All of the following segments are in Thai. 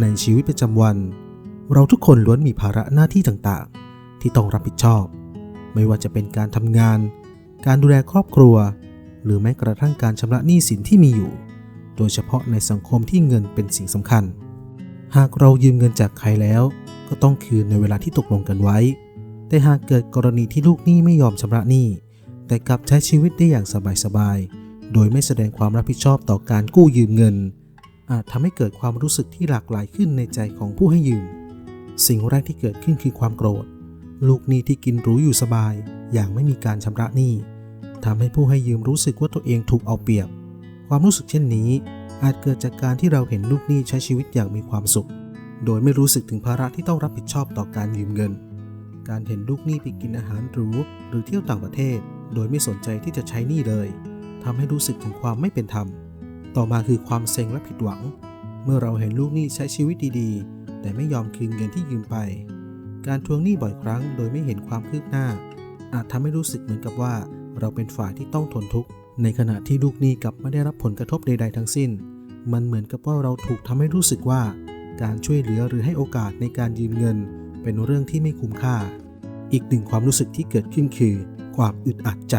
ในชีวิตประจำวัน เราทุกคนล้วนมีภาระหน้าที่ต่างๆ ที่ต้องรับผิดชอบ ไม่ว่าจะเป็นการทำงาน การดูแลครอบครัว หรือแม้กระทั่งการชำระหนี้สินที่มีอยู่ โดยเฉพาะในสังคมที่เงินเป็นสิ่งสำคัญ หากเรายืมเงินจากใครแล้ว ก็ต้องคืนในเวลาที่ตกลงกันไว้ แต่หากเกิดกรณีที่ลูกหนี้ไม่ยอมชำระหนี้ แต่กลับใช้ชีวิตได้อย่างสบายๆ โดยไม่แสดงความรับผิดชอบต่อการกู้ยืมเงิน อาจทำให้เกิดความรู้สึกที่หลากหลายขึ้นในใจของผู้ให้ยืม สิ่งแรกที่เกิดขึ้นคือความโกรธ ลูกหนี้ที่กินหรู้อยู่สบาย อย่างไม่มีการชำระหนี้ทำให้ผู้ให้ยืมรู้สึกว่าตัวเองถูกเอาเปรียบ ความรู้สึกเช่นนี้ อาจเกิดจากการที่เราเห็นลูกหนี้ใช้ชีวิตอย่างมีความสุข โดยไม่รู้สึกถึงภาระที่ต้องรับผิดชอบต่อการยืมเงิน การเห็นลูกหนี้ไปกินอาหารหรูหรือเที่ยวต่างประเทศ โดยไม่สนใจที่จะใช้หนี้เลยทำให้รู้สึกถึงความไม่เป็นธรรม ต่อมาคือความเซ็งและผิดหวัง เมื่อเราเห็นลูกหนี้ใช้ชีวิตดีๆ แต่ไม่ยอมคืนเงินที่ยืมไป การทวงหนี้บ่อยครั้งโดยไม่เห็นความคืบหน้า อาจทำให้รู้สึกเหมือนกับว่า เราเป็นฝ่ายที่ต้องทนทุกข์ในขณะที่ลูกหนี้กลับไม่ได้รับผลกระทบใดๆทั้งสิ้น มันเหมือนกับว่าเราถูกทำให้รู้สึกว่า การช่วยเหลือหรือให้โอกาสในการยืมเงิน เป็นเรื่องที่ไม่คุ้มค่า อีกหนึ่งความรู้สึกที่เกิดขึ้นคือ ความอึดอัดใจ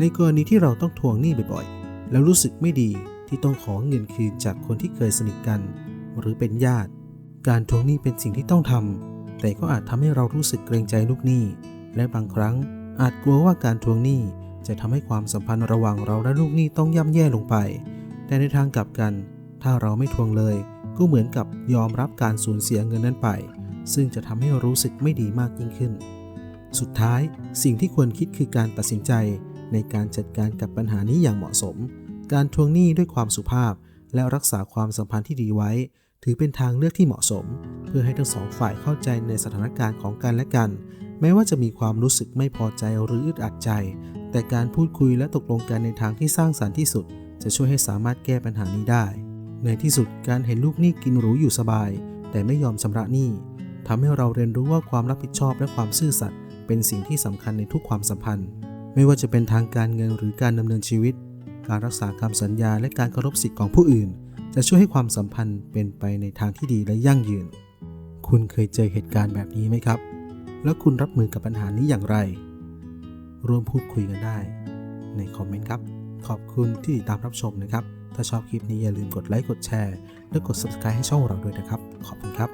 ในกรณีที่เราต้องทวงหนี้บ่อยๆ แล้วรู้สึกไม่ดี ที่ต้องขอเงินคืนจากคนที่เคยสนิทกัน หรือเป็นญาติ การทวงหนี้เป็นสิ่งที่ต้องทำแต่ก็อาจทำให้เรารู้สึกเกรงใจลูกหนี้ และบางครั้งอาจกลัวว่าการทวงหนี้จะทำให้ความสัมพันธ์ระหว่างเราและลูกหนี้ต้องย่ำแย่ลงไป แต่ในทางกลับกัน ถ้าเราไม่ทวงเลย ก็เหมือนกับยอมรับการสูญเสียเงินนั้นไป ซึ่งจะทำให้รู้สึกไม่ดีมากยิ่งขึ้น สุดท้ายสิ่งที่ควรคิดคือการตัดสินใจในการจัดการกับปัญหานี้อย่างเหมาะสม การทวงหนี้ด้วยความสุภาพ และรักษาความสัมพันธ์ที่ดีไว้ ถือเป็นทางเลือกที่เหมาะสม เพื่อให้ทั้งสองฝ่ายเข้าใจในสถานการณ์ของกันและกัน แม้ว่าจะมีความรู้สึกไม่พอใจหรืออึดอัดใจ แต่การพูดคุยและตกลงกันในทางที่สร้างสรรค์ที่สุด จะช่วยให้สามารถแก้ปัญหานี้ได้ ในที่สุดการเห็นลูกหนี้กินหรูอยู่สบาย แต่ไม่ยอมชำระหนี้ทำให้เราเรียนรู้ว่าความรับผิดชอบและความซื่อสัตย์เป็นสิ่งที่สำคัญในทุกความสัมพันธ์ ไม่ว่าจะเป็นทางการเงินหรือการดำเนินชีวิต การรักษาคำสัญญาและการเคารพสิทธิ์ของผู้อื่น จะช่วยให้ความสัมพันธ์เป็นไปในทางที่ดีและยั่งยืน คุณเคยเจอเหตุการณ์แบบนี้ไหมครับ แล้วคุณรับมือกับปัญหานี้อย่างไร ร่วมพูดคุยกันได้ ในคอมเมนต์ครับ ขอบคุณที่ติดตามรับชมนะครับ ถ้าชอบคลิปนี้อย่าลืมกดไลค์ กดแชร์ และกด subscribe ให้ช่องเราด้วยนะครับ ขอบคุณครับ